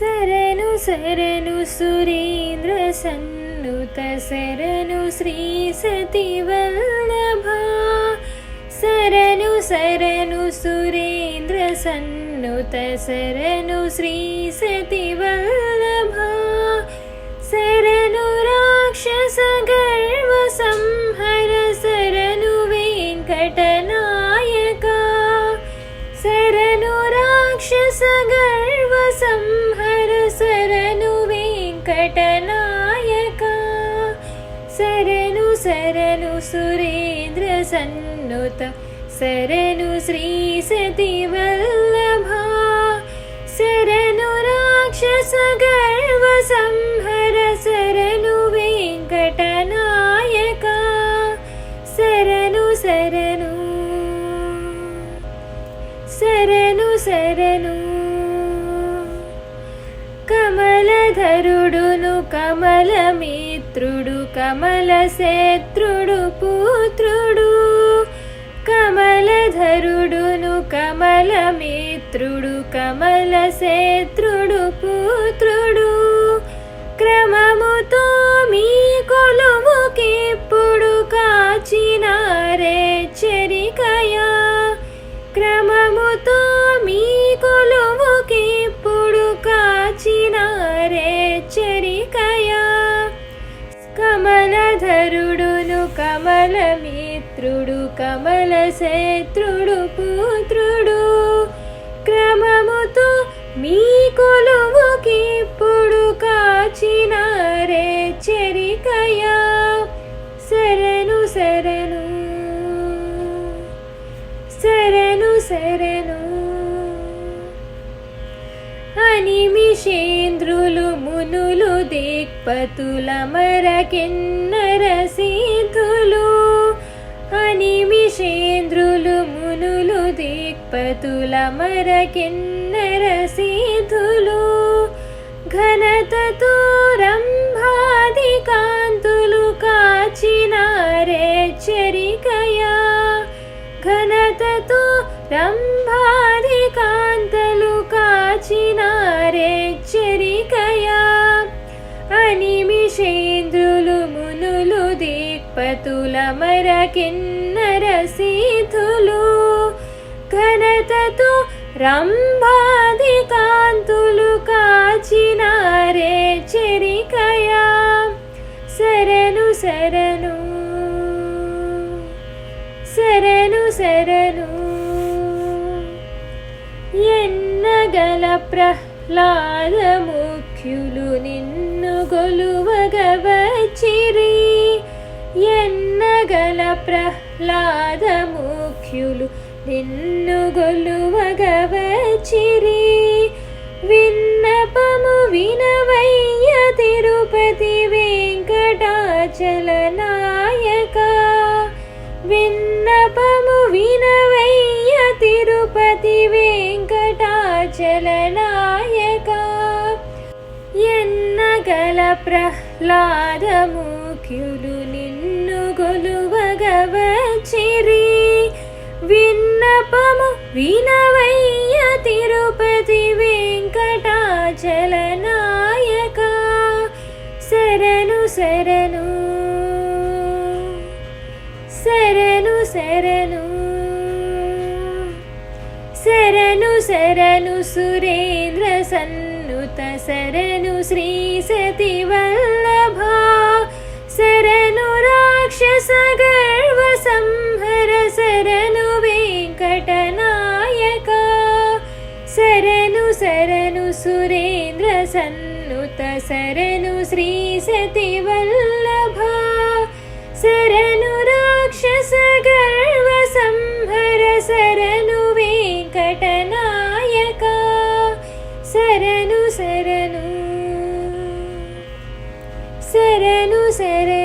శరణు శరణు సురేంద్ర సన్నుత శరణు శ్రీ సతి వల్లభ శరణు శరణు సురేంద్ర సన్నుత శరణు శ్రీ సతి వల్లభ శరణు రాక్షస గర్వ సంహర శరణు వెంకటనాయక శరణు రాక్షస గర్వ శరణు శరణు సురేంద్ర సన్నుత శరణు శ్రీ సతి వల్లభ శరణు రాక్షస గర్వ సంహర శరణు వెంకటనాయక శరణు శరణు శరణు శరణు కమలధరుడు కమలమిత్రుడు కమలశత్రుడు పుత్రుడు. కమలధరుడును కమలమిత్రుడు కమలశత్రుడు పుత్రుడు. క్రమ కమలధరుడును కమల శత్రుడు పుత్రుడు. క్రమముతో మీ కొలువుకిప్పుడు కాచినారే చెరికయా శరణు శరణు. శరణు శరణు. అనిమిషేంద్రులు మునులు దిక్పతుల మరకిన్నర అనిమిషేంద్రులు మునులు దిక్పతుల మరకిన్నర సిద్ధులు ఘనతతో రంభాది కాంతులు కాచినారే చరికయా. ఘనతతో రంభాది కాంతలు కాచినారే చెరికయా. అనిమిషేంద్రులు మునులు దిక్పతుల మరకిన్నర ప్రసిద్ధులు ఘనతతో రంభాది కాంతులు కాచినారే చెరికయా. శరణు శరణు శరణు శరణు. ఎన్నగల ప్రహ్లాద ముఖ్యులు నిన్ను గొలువగవచిరి ఎన్నగల ప్రహ్లాద ముఖ్యులు నిన్ను గొలువగవచిరి విన్నపము వినవయ్య తిరుపతి వెంకటాచల నాయక. విన్నపము వినవయ్య తిరుపతి వెంకటాచల నాయక. ఎన్నగల ప్రహ్లాదము వినవయ్య తిరుపతి వెంకటాచలనాయక. శరణు శరణు. శరణు శరణు. శరణు శరణు సురేంద్ర సన్నుత శరణు శ్రీ సతి శరణు సురేంద్ర సన్నుత శరణు శ్రీ సతి వల్లభ. శరణు రాక్షస గర్వ సంహర శరణు వెంకటనాయక. శరణు. శరణు శరణు.